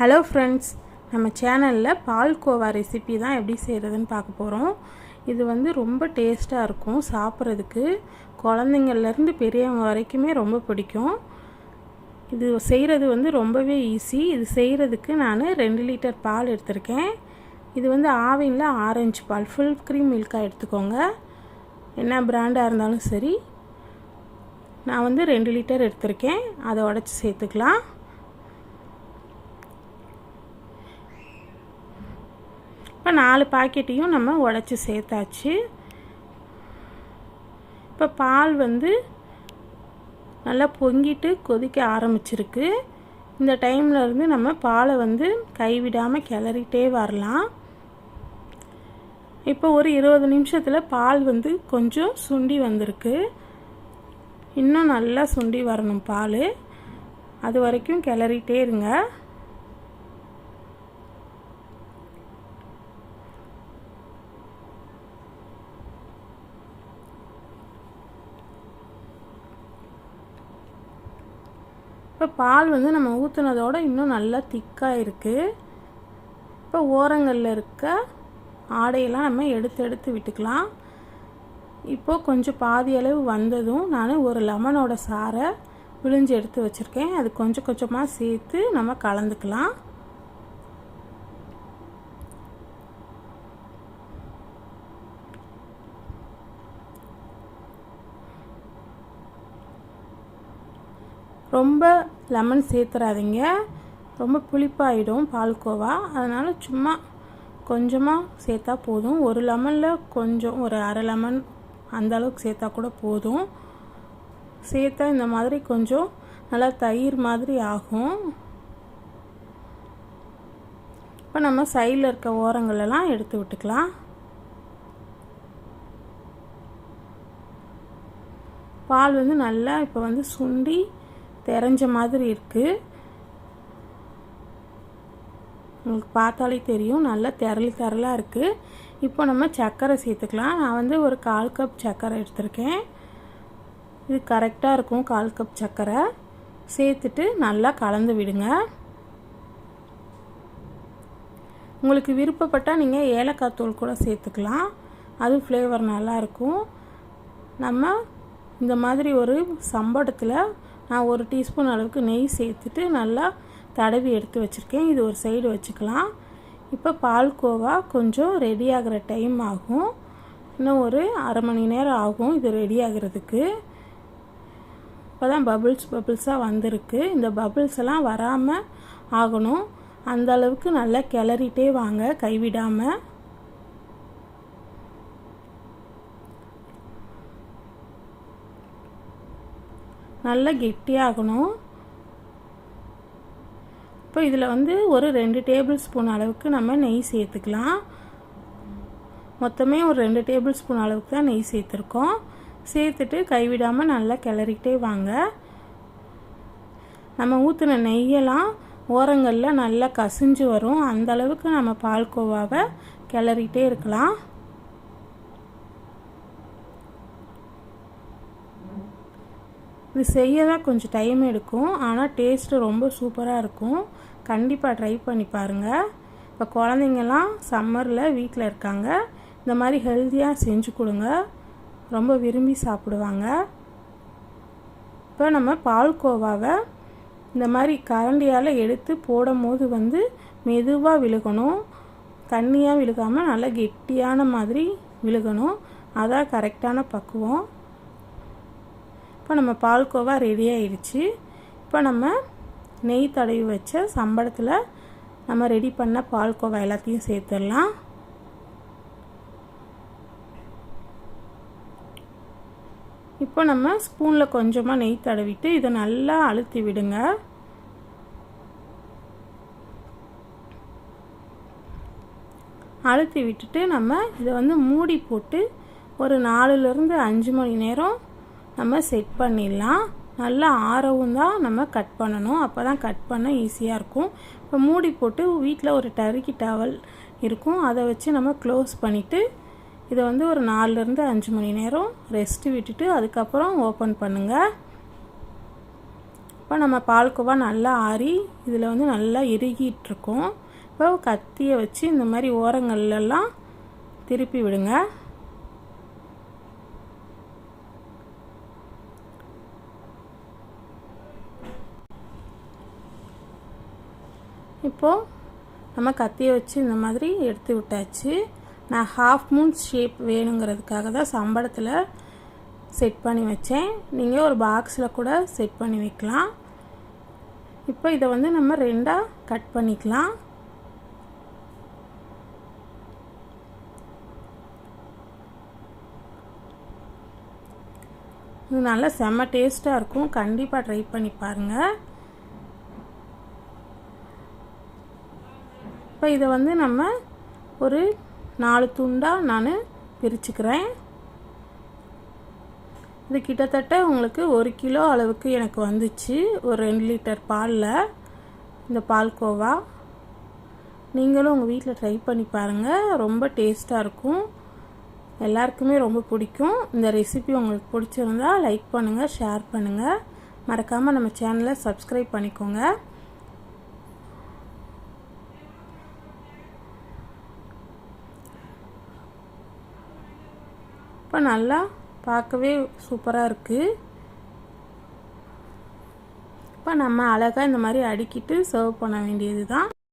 Hello friends நம்ம சேனலில் palkova recipe தான் எப்படி செய்கிறதுன்னு பார்க்க போகிறோம் இது வந்து ரொம்ப டேஸ்ட்டாக இருக்கும் சாப்பிட்றதுக்கு. குழந்தைங்கள்லேருந்து பெரியவங்க வரைக்குமே ரொம்ப பிடிக்கும். இது செய்கிறது வந்து ரொம்பவே ஈஸி இது செய்கிறதுக்கு நான் ரெண்டு லிட்டர் பால் எடுத்திருக்கேன். இது வந்து ஆவினில் ஆரஞ்சு பால் ஃபுல் க்ரீம் மில்காக எடுத்துக்கோங்க. என்ன பிராண்டாக இருந்தாலும் சரி. நான் வந்து ரெண்டு லிட்டர் எடுத்திருக்கேன். அதை உடச்சி சேர்த்துக்கலாம். இப்போ நாலு பாக்கெட்டையும் நம்ம உடச்சி சேர்த்தாச்சு. இப்போ பால் வந்து நல்லா பொங்கிட்டு கொதிக்க ஆரம்பிச்சிருக்கு. இந்த டைமில் இருந்து நம்ம பாலை வந்து கைவிடாமல் கிளறிட்டே வரலாம். இப்போ ஒரு இருபது நிமிஷத்தில் பால் வந்து கொஞ்சம் சுண்டி வந்திருக்கு. இன்னும் நல்லா சுண்டி வரணும் பால். அது வரைக்கும் கிளறிட்டே இருங்க. இப்போ பால் வந்து நம்ம ஊற்றுனதோட இன்னும் நல்லா திக்காக இருக்குது இப்போ ஓரங்களில் இருக்க ஆடையெல்லாம் நம்ம எடுத்து எடுத்து விட்டுக்கலாம். இப்போது கொஞ்சம் பாதி அளவு வந்ததும் நான் ஒரு லெமனோட சாரை விழிஞ்சு எடுத்து வச்சுருக்கேன். அது கொஞ்சம் கொஞ்சமாக சேர்த்து நம்ம கலந்துக்கலாம். ரொம்ப லெமன் சேர்த்துறாதீங்க. ரொம்ப புளிப்பாயிடும் பால்கோவா. அதனால் சும்மா கொஞ்சமாக சேர்த்தா போதும். ஒரு லெமனில் கொஞ்சம் ஒரு அரை லெமன் அந்த அளவுக்கு சேர்த்தா கூட போதும். சேர்த்தா இந்த மாதிரி கொஞ்சம் நல்லா தயிர் மாதிரி ஆகும். இப்போ நம்ம சைடில் இருக்க ஓரங்களெல்லாம் எடுத்து விட்டுக்கலாம். பால் வந்து நல்லா இப்போ வந்து சுண்டி தெரிஞ்ச மாதிரி இருக்குது உங்களுக்கு பார்த்தாலே தெரியும். நல்லா திரளி திரளாக இருக்குது இப்போ நம்ம சர்க்கரை சேர்த்துக்கலாம். நான் வந்து ஒரு கால் கப் சர்க்கரை எடுத்திருக்கேன். இது கரெக்டாக இருக்கும் கால் கப் சர்க்கரை சேர்த்துட்டு நல்லா கலந்து விடுங்க. உங்களுக்கு விருப்பப்பட்டால் நீங்கள் ஏலக்காய் தூள் கூட சேர்த்துக்கலாம். அது ஃப்ளேவர் நல்லாயிருக்கும் நம்ம இந்த மாதிரி ஒரு சம்படத்தில் நான் ஒரு டீஸ்பூன் அளவுக்கு நெய் சேர்த்துட்டு நல்லா தடவி எடுத்து வச்சுருக்கேன். இது ஒரு சைடு வச்சுக்கலாம். இப்போ பால்கோவா கொஞ்சம் ரெடி ஆகிற டைம் ஆகும். இன்னும் ஒரு அரை மணி நேரம் ஆகும் இது ரெடி ஆகிறதுக்கு. இப்போ தான் பபிள்ஸ் பபிள்ஸாக வந்திருக்கு. இந்த பபிள்ஸ் எல்லாம் வராமல் ஆகணும். அந்த அளவுக்கு நல்லா கிளறிட்டே வாங்க கைவிடாமல் நல்லா கெட்டியாகணும். இப்போ இதில் வந்து ஒரு ரெண்டு டேபிள் ஸ்பூன் அளவுக்கு நம்ம நெய் சேர்த்துக்கலாம். மொத்தமே ஒரு ரெண்டு டேபிள் ஸ்பூன் அளவுக்கு தான் நெய் சேர்த்துருக்கோம். சேர்த்துட்டு கைவிடாமல் நல்லா கிளறிக்கிட்டே வாங்க. நம்ம ஊற்றின நெய்யெல்லாம் ஓரங்களில் நல்லா கசிஞ்சு வரும். அந்த அளவுக்கு நம்ம பால்கோவாவை கிளறிட்டே இருக்கலாம். இது செய்ய தான் கொஞ்சம் டைம் எடுக்கும். ஆனால் டேஸ்ட்டு ரொம்ப சூப்பராக இருக்கும். கண்டிப்பாக ட்ரை பண்ணி பாருங்கள் இப்போ குழந்தைங்கள்லாம் சம்மரில் வீட்டில் இருக்காங்க. இந்த மாதிரி ஹெல்த்தியாக செஞ்சு கொடுங்க. ரொம்ப விரும்பி சாப்பிடுவாங்க. இப்போ நம்ம பால்கோவாவை இந்த மாதிரி கரண்டியால் எடுத்து போடும் போது வந்து மெதுவாக விழுகணும். தண்ணியாக விழுகாமல் நல்லா கெட்டியான மாதிரி விழுகணும். அதான் கரெக்டான பக்குவம். இப்போ நம்ம பால்கோவா ரெடி ஆயிடுச்சு. இப்போ நம்ம நெய் தடவி வச்ச சம்பளத்தில் நம்ம ரெடி பண்ண பால்கோவா எல்லாத்தையும் சேர்த்துடலாம். இப்போ நம்ம ஸ்பூனில் கொஞ்சமாக நெய் தடவிட்டு இதை நல்லா அழுத்தி விடுங்க. அழுத்தி விட்டுட்டு நம்ம இதை வந்து மூடி போட்டு ஒரு நாலுலேருந்து அஞ்சு மணி நேரம் நம்ம செட் பண்ணிடலாம். நல்லா ஆறவும் தான் நம்ம கட் பண்ணணும். அப்போ தான் கட் பண்ண ஈஸியாக இருக்கும். இப்போ மூடி போட்டு வீட்டில் ஒரு டருக்கி டவல் இருக்கும். அதை வச்சு நம்ம க்ளோஸ் பண்ணிவிட்டு இதை வந்து ஒரு நாலுலேருந்து அஞ்சு மணி நேரம் ரெஸ்ட்டு விட்டுட்டு அதுக்கப்புறம் ஓப்பன் பண்ணுங்கள் இப்போ நம்ம பால்கோவா நல்லா ஆறி இதில் வந்து நல்லா இறுகிட்டுருக்கோம் இப்போ கத்தியை வச்சு இந்த மாதிரி ஓரங்கள்லாம் திருப்பி விடுங்க. இப்போது நம்ம கத்தியை வச்சு இந்த மாதிரி எடுத்து விட்டாச்சு. நான் ஹாஃப் மூன் ஷேப் வேணுங்கிறதுக்காக தான் சம்பளத்தில் செட் பண்ணி வச்சேன். நீங்கள் ஒரு பாக்ஸில் கூட செட் பண்ணி வைக்கலாம். இப்போ இதை வந்து நம்ம ரெண்டாக கட் பண்ணிக்கலாம். இது நல்லா செம்ம டேஸ்ட்டாக இருக்கும். கண்டிப்பாக ட்ரை பண்ணி பாருங்கள் இப்போ இதை வந்து நம்ம ஒரு நாலு துண்டாக நான் பிரிச்சுக்கிறேன். இது கிட்டத்தட்ட உங்களுக்கு ஒரு கிலோ அளவுக்கு எனக்கு வந்துச்சு. ஒரு ரெண்டு லிட்டர் பாலில். இந்த பால்கோவா நீங்களும் உங்கள் வீட்டில் ட்ரை பண்ணி பாருங்கள் ரொம்ப டேஸ்ட்டாக இருக்கும். எல்லாருக்குமே ரொம்ப பிடிக்கும். இந்த ரெசிபி உங்களுக்கு பிடிச்சிருந்தா லைக் பண்ணுங்கள் ஷேர் பண்ணுங்கள் மறக்காமல் நம்ம சேனலை சப்ஸ்கிரைப் பண்ணிக்கோங்க. இப்போ நல்லா பார்க்கவே சூப்பராக இருக்குது இப்போ நம்ம அழகாக இந்த மாதிரி அடுக்கிட்டு சர்வ் பண்ண வேண்டியது தான்